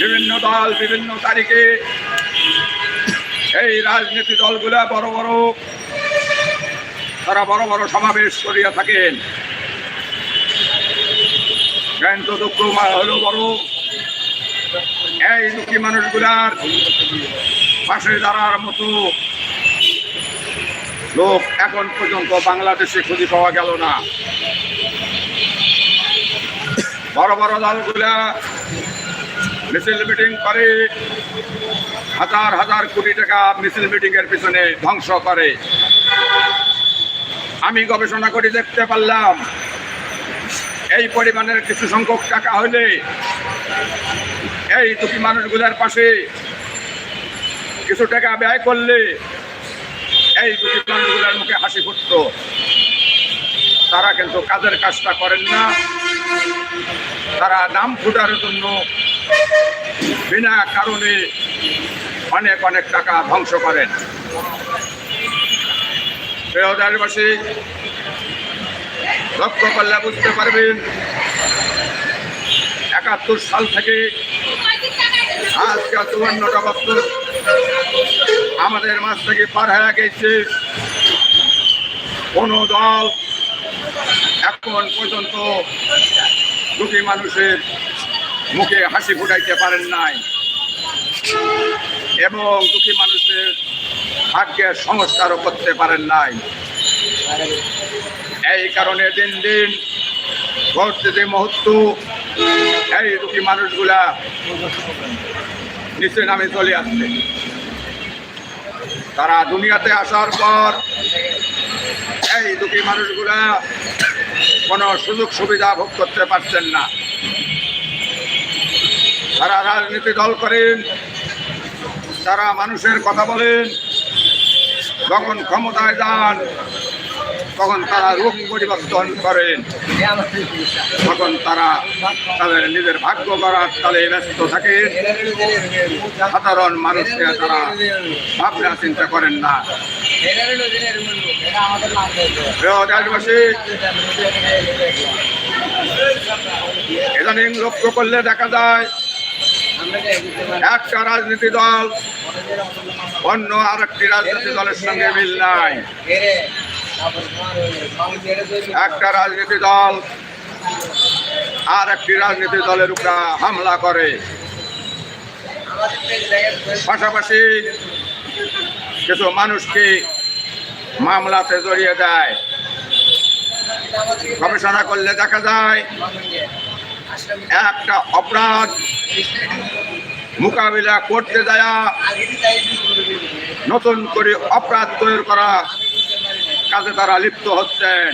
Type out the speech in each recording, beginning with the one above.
বিভিন্ন দল বিভিন্ন তারিখে এই রাজনীতি দলগুলা বড় বড়, তারা বড় বড় সমাবেশ করিয়া থাকেন। কিন্তু দুঃখ হলো বড়। এই দুঃখী মানুষগুলার পাশে দাঁড়ার মতো লোক এখন পর্যন্ত বাংলাদেশে খুঁজে পাওয়া গেল না। বড় বড় দলগুলা মিছিল মিটিং করে, হাজার হাজার কোটি টাকা মিছিল মিটিং এর পিছনে ধ্বংস করে। আমি গবেষণা করে দেখতে পারলাম, এই পরিমাণের কিছু সংখ্যক টাকা হলে এই দুটি মানুষগুলোর পাশে কিছু টাকা ব্যয় করলে এই দুটি মানুষগুলোর মুখে হাসি ফুটত। তারা কিন্তু কাজের কাজটা করেন না। তারা নাম ফুটার জন্য বিনা কারণে অনেক অনেক টাকা ধ্বংস করেন। দেশবাসী, লক্ষ্য করলে বুঝতে পারবেন, একাত্তর সাল থেকে আজকে চুয়ান্নটা বছর আমাদের মাছ থেকে পার হয়ে গেছে। কোন দল এখন পর্যন্ত দুটি মানুষের মুখে হাসি ফুটাইতে পারেন নাই। এবং দুঃখী মানুষের ভাগ্যের সংস্কারও করতে পারেন নাই। এই কারণে দিন দিন ঘটছে যে মুহূর্ত, এই দুঃখী মানুষগুলা নিচে নামে চলে আসছে। তারা দুনিয়াতে আসার পর এই দুঃখী মানুষগুলা কোনো সুযোগ সুবিধা ভোগ করতে পারছেন না। তারা রাজনীতি দল করেন তারা মানুষের কথা বলেন, যখন ক্ষমতায় যান, তখন তারা রূপ পরিবর্তন করেন। তখন তারা তাদের নিজের ভাগ্য করার তালে ব্যস্ত থাকে সাধারণ মানুষকে তারা ভাবনা চিন্তা করেন না। দেশবাসী লক্ষ্য করলে দেখা যায় একটা রাজনীতি দল, অন্য আর একটি রাজনীতি দলের সঙ্গে মিল নাই। একটা রাজনীতি দল আর একটি রাজনীতি দলের উপর হামলা করে। পাশাপাশি কিছু মানুষকে মামলাতে জড়িয়ে দেয়। গবেষণা করলে দেখা যায় একটা অপরাধ মোকাবিলা করতে যায় নতুন করে অপরাধ তৈরি করা কাজে তারা লিপ্ত হচ্ছেন।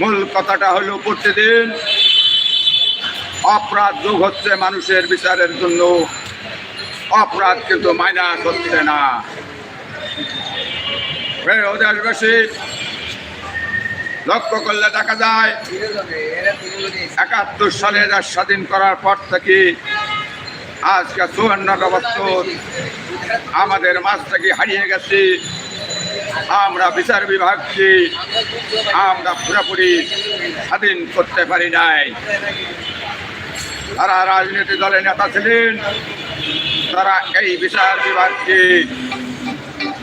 মূল কথাটা হলো প্রতিদিন অপরাধ যোগ হচ্ছে মানুষের বিচারের জন্য। অপরাধ কিন্তু মাইনাস হচ্ছে না। দেশবাসী লক্ষ্য করলে দেখা যায়, একাত্তর সালে দেশ স্বাধীন করার পর থেকে আজকে চুয়ান্নটা বছর আমাদের মাছ থেকে হারিয়ে গেছে। আমরা বিচার বিভাগকে আমরা পুরোপুরি স্বাধীন করতে পারি নাই। তারা রাজনীতি দলের নেতা ছিলেন, তারা এই বিচার বিভাগকে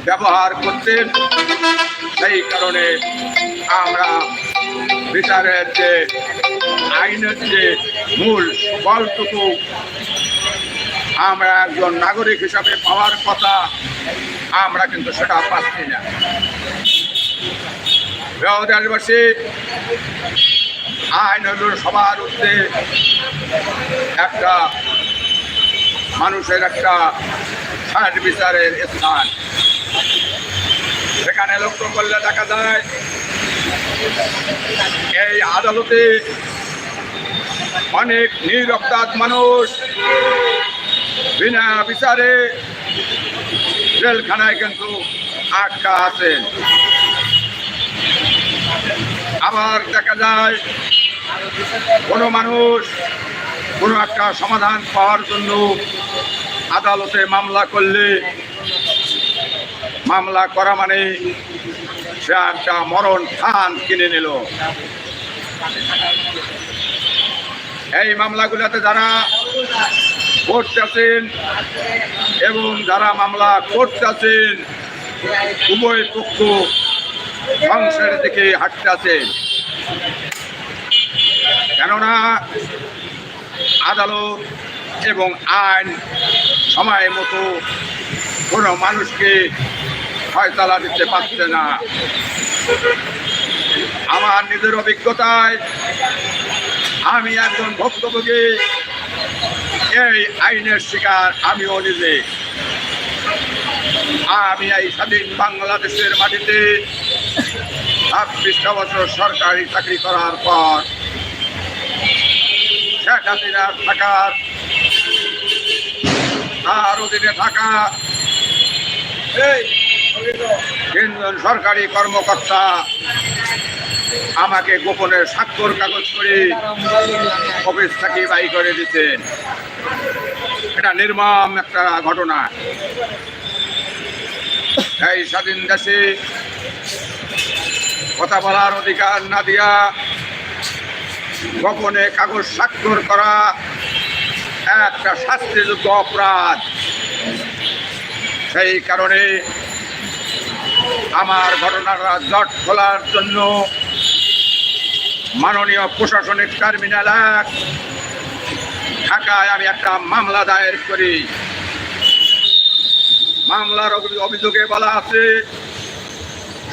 ব্যবহার করতেন সেই কারণে আমরা বিচারের যে আইনের যে মূল বলটুকু, আমরা একজন নাগরিক হিসাবে পাওয়ার কথা, আমরা কিন্তু সেটা পাচ্ছি না। দেশবাসী, আইন হল সবার উদ্দে, একটা মানুষের একটা বিচারের স্থান। সেখানে লক্ষ্য করলে দেখা যায় এই আদালতে অনেক নিরপরাধ মানুষ বিনা বিচারে জেলখানায় কিন্তু আটকা আছেন। আবার দেখা যায় কোনো মানুষ কোনো একটা সমাধান পাওয়ার জন্য আদালতে মামলা করলে মামলা করা মানে সে একটা মরণ থান কিনে নিল। এই মামলাগুলোতে যারা করতেছেন এবং যারা মামলা করতেছেন, উভয় পক্ষ সংসারের দিকে হাঁটতেছেন কেননা আদালত এবং আইন সময় মতো কোনো মানুষকে ফয়তালা দিতে পারছে না। আমার নিজের অভিজ্ঞতায় আমি একজন ভক্তভোগী। এই আইনের শিকার আমিও নিজে। আমি এই স্বাধীন বাংলাদেশের মাটিতে ছাব্বিশটা বছর সরকারি চাকরি করার পর শেখ হাসিনার থাকার, তার অধীনে থাকা তিনজন সরকারি কর্মকর্তা আমাকে গোপনে স্বাক্ষর কাগজ করে অফিস থেকে বাই করে দিতেন এটা নির্মম একটা ঘটনা। এই স্বাধীন দেশে কথা বলার অধিকার না দিয়া গোপনে কাগজ স্বাক্ষর করা একটা শাস্তিযোগ্য অপরাধ। সেই কারণে আমার ঘটনাটা জট খোলার জন্য মাননীয় প্রশাসনিক টার্মিনাল এক, ঢাকায় আমি একটা মামলা দায়ের করি। মামলার অভি- অভিযোগে বলা আছে,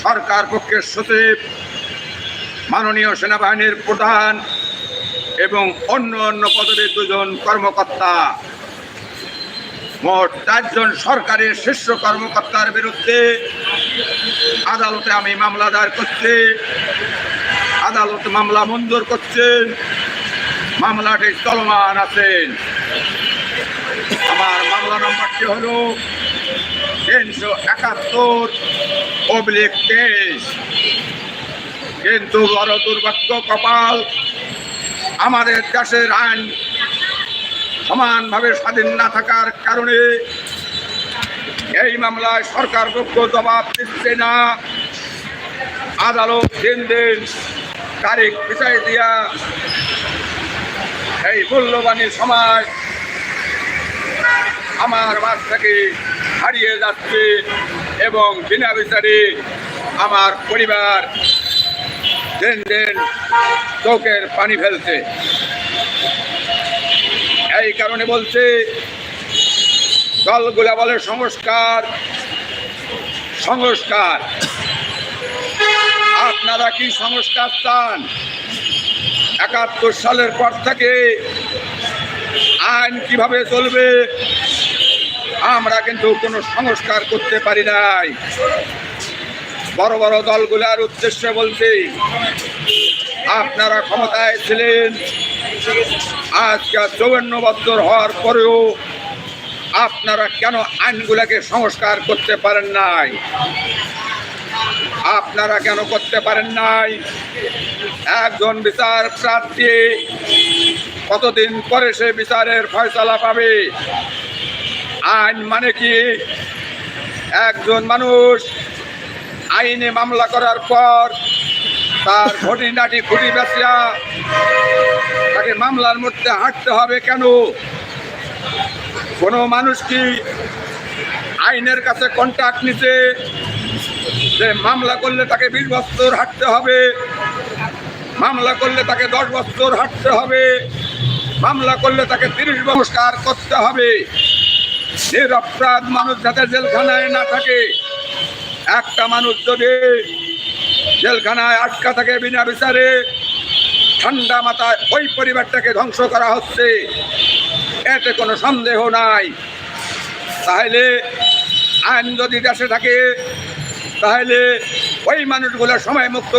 সরকার পক্ষের সচিব, মাননীয় সেনাবাহিনীর প্রধান এবং অন্য অন্য পদবীর দুজন কর্মকর্তা। মোট চারজন সরকারের শীর্ষ কর্মকর্তার বিরুদ্ধে আদালতে আমি মামলা দায়ের করছি। আদালত মামলা মঞ্জুর করছেন মামলাটি চলমান আছেন আমার মামলা নম্বরটি হলো তিনশো একাত্তর অবলিক তেইশ। কিন্তু বড় দুর্ভাগ্য কপাল, আমাদের দেশের আইন সমানভাবে স্বাধীন না থাকার কারণে মামলায় সরকার পক্ষ জবাব দিচ্ছে না। আদালত দিন দিন তারিখ পিছাই দিয়া এই মূল্যবানী সমাজ আমার বাস থেকে হারিয়ে যাচ্ছে এবং বিনা বিচারে আমার পরিবার দিন দিন চোখের পানি ফেলছে। এই কারণে বলছে দলগুলা বলে সংস্কার সংস্কার। আপনারা কি সংস্কার চান? একাত্তর সালের পর থেকে আইন কীভাবে চলবে? আমরা কিন্তু কোনো সংস্কার করতে পারি নাই। বড় বড় দলগুলার উদ্দেশ্যে বলছি, আপনারা ক্ষমতায় ছিলেন, আজকে চৌবান্ন বছর হওয়ার পরেও আপনারা কেন আইনগুলাকে সংস্কার করতে পারেন নাই? আপনারা কেন করতে পারেন নাই? একজন বিচার প্রার্থী কতদিন পরে সে বিচারের ফয়সালা পাবে? আইন মানে কি? একজন মানুষ আইনে মামলা করার পর তার ঘটি নাটি খুঁটি বেচিয়া তাকে মামলার মধ্যে হাঁটতে হবে কেন? কোনো মানুষ কি আইনের কাছে কন্ট্যাক্ট নিতে যে মামলা করলে তাকে বিশ বছর হাঁটতে হবে? মামলা করলে তাকে দশ বছর হাঁটতে হবে? মামলা করলে তাকে তিরিশ নমস্কার করতে হবে? নিরপরাধ মানুষ যাতে জেলখানায় না থাকে। একটা মানুষ যদি জেলখানায় আটকা থাকে বিনা বিচারে, ঠান্ডা মাথায় ওই পরিবারটাকে ধ্বংস করা হচ্ছে। এতে কোনো সন্দেহ নাই। তাহলে আইন যদি দেশে থাকে, তাহলে ওই মানুষগুলো সময় মুক্ত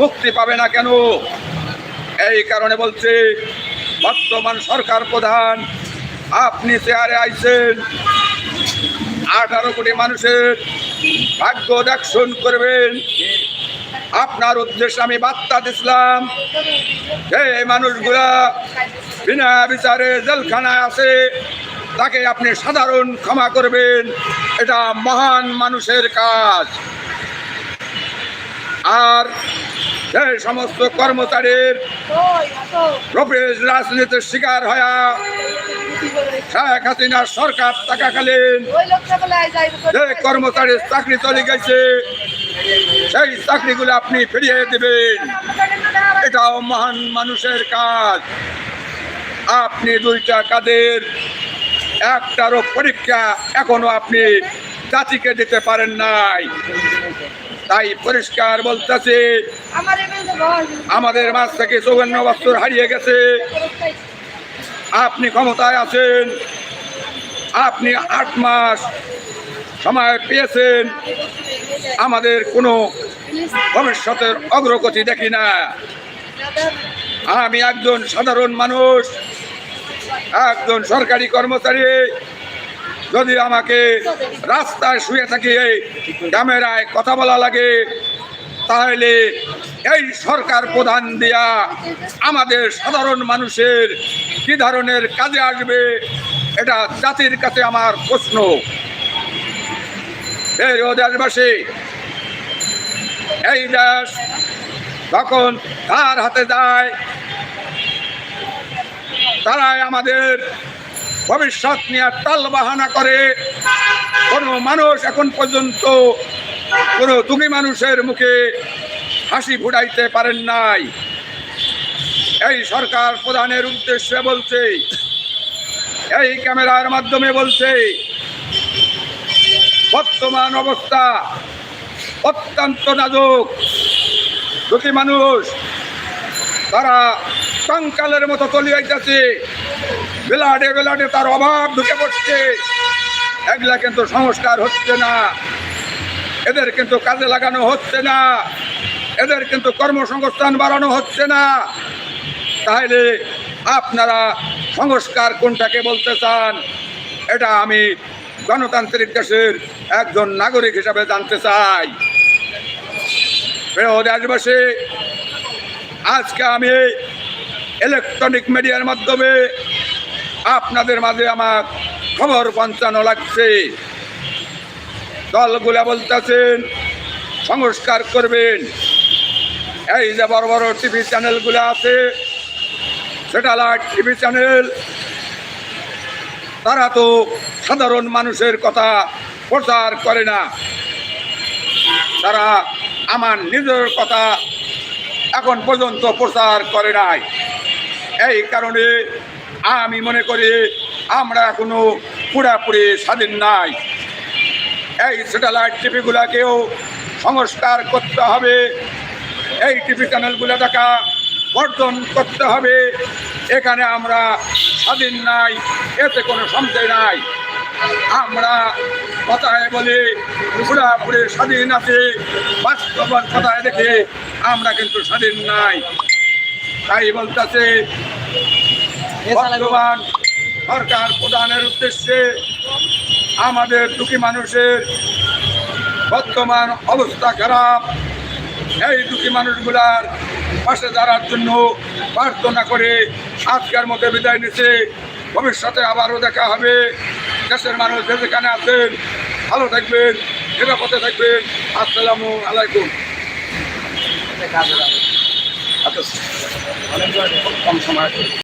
মুক্তি পাবে না কেন? এই কারণে বলছে, বর্তমান সরকার প্রধান, আপনি চেয়ারে আইছেন, আঠারো কোটি মানুষের ভাগ্য দেখশন করবেন। আপনার উদ্দেশ্যে আমি বার্তা দিছিলাম এই মানুষগুলা বিনা বিচারে জেলখানায় আছে, তাকে আপনি সাধারণ ক্ষমা করবেন। এটা মহান মানুষের কাজ। আর যে সমস্ত কর্মচারীর প্রবেশ রাজনীতির শিকার হয়া শেখ হাসিনার সরকার থাকাকালীন যে কর্মচারীর চাকরি চলে গেছে, সেই চাকরিগুলো আপনি ফিরিয়ে দেবেন। এটাও মহান মানুষের কাজ। আপনি দুইটা কাদের? একটারও পরীক্ষা এখনও আপনি জাতিকে দিতে পারেন নাই। তাই পরিষ্কার বলতেছে, আমাদের মাছ থেকে চৌবান্ন বছর হারিয়ে গেছে। আপনি ক্ষমতায় আছেন, আপনি আট মাস সময় পেয়েছেন। আমাদের কোনো ভবিষ্যতের অগ্রগতি দেখি না। আমি একজন সাধারণ মানুষ একজন সরকারি কর্মচারী যদি আমাকে রাস্তায় শুয়ে থাকি ক্যামেরায় কথা বলা লাগে, তাহলে এই সরকার প্রধান দিয়া আমাদের সাধারণ মানুষের কি ধরনের কাজে আসবে, এটা জাতির কাছে আমার প্রশ্ন। এই দেশবাসী, এই দেশ তখন তার হাতে যায় তারাই আমাদের ভবিষ্যৎ নিয়ে টাল বাহানা করে। কোনো মানুষ এখন পর্যন্ত কোনো তুমি মানুষের মুখে হাসি ফুটাইতে পারেন নাই। এই সরকার প্রধানের উদ্দেশ্যে বলছে, এই ক্যামেরার মাধ্যমে বলছে, বর্তমান অবস্থা অত্যন্ত নাজুক। দুটি মানুষ, তারা কঙ্কালের মতো চলে যাইতেছে বেলাডে বেলাডে তার অভাব ঢুকে পড়ছে। এগুলা কিন্তু সংস্কার হচ্ছে না। এদের কিন্তু কাজে লাগানো হচ্ছে না। এদের কিন্তু কর্মসংস্থান বাড়ানো হচ্ছে না। তাহলে আপনারা সংস্কার কোনটাকে বলতে চান? এটা আমি গণতান্ত্রিক দেশের একজন নাগরিক হিসাবে জানতে চাই। প্রিয় দেশবাসী, আজকে আমি ইলেকট্রনিক মিডিয়ার মাধ্যমে আপনাদের মাঝে আমার খবর পৌঁছানো লাগছে। দলগুলা বলতেছেন, সংস্কার করবেন। এই যে বড় বড় টিভি চ্যানেলগুলো আছে, স্যাটেলাইট টিভি চ্যানেল, তারা তো সাধারণ মানুষের কথা প্রচার করে না। তারা আমার নিজের কথা এখন পর্যন্ত প্রচার করে নাই। এই কারণে আমি মনে করি আমরা এখনও পুরাপুরি স্বাধীন নাই। এই স্যাটেলাইট টিভিগুলাকেও সংস্কার করতে হবে। এই টিভি চ্যানেলগুলো দেখা বর্জন করতে হবে। এখানে আমরা স্বাধীন নাই, এতে কোনো সন্দেহ নাই। আমরা কথায় বলি, পুরাপুরি স্বাধীন আছে। বাস্তব কথায় দেখে আমরা কিন্তু স্বাধীন নাই। তাই বলতেছে বর্তমান সরকার প্রদানের উদ্দেশ্যে আমাদের দুঃখী মানুষের বর্তমান অবস্থা খারাপ। এই দুঃখী মানুষগুলার পাশে দাঁড়ার জন্য প্রার্থনা করে আজকের মধ্যে বিদায় নিচ্ছে। ভবিষ্যতে আবারও দেখা হবে। দেশের মানুষ যে যেখানে আছেন ভালো থাকবেন নিরাপদে থাকবেন। আসসালামু আলাইকুম। আচ্ছা খুব কম সময়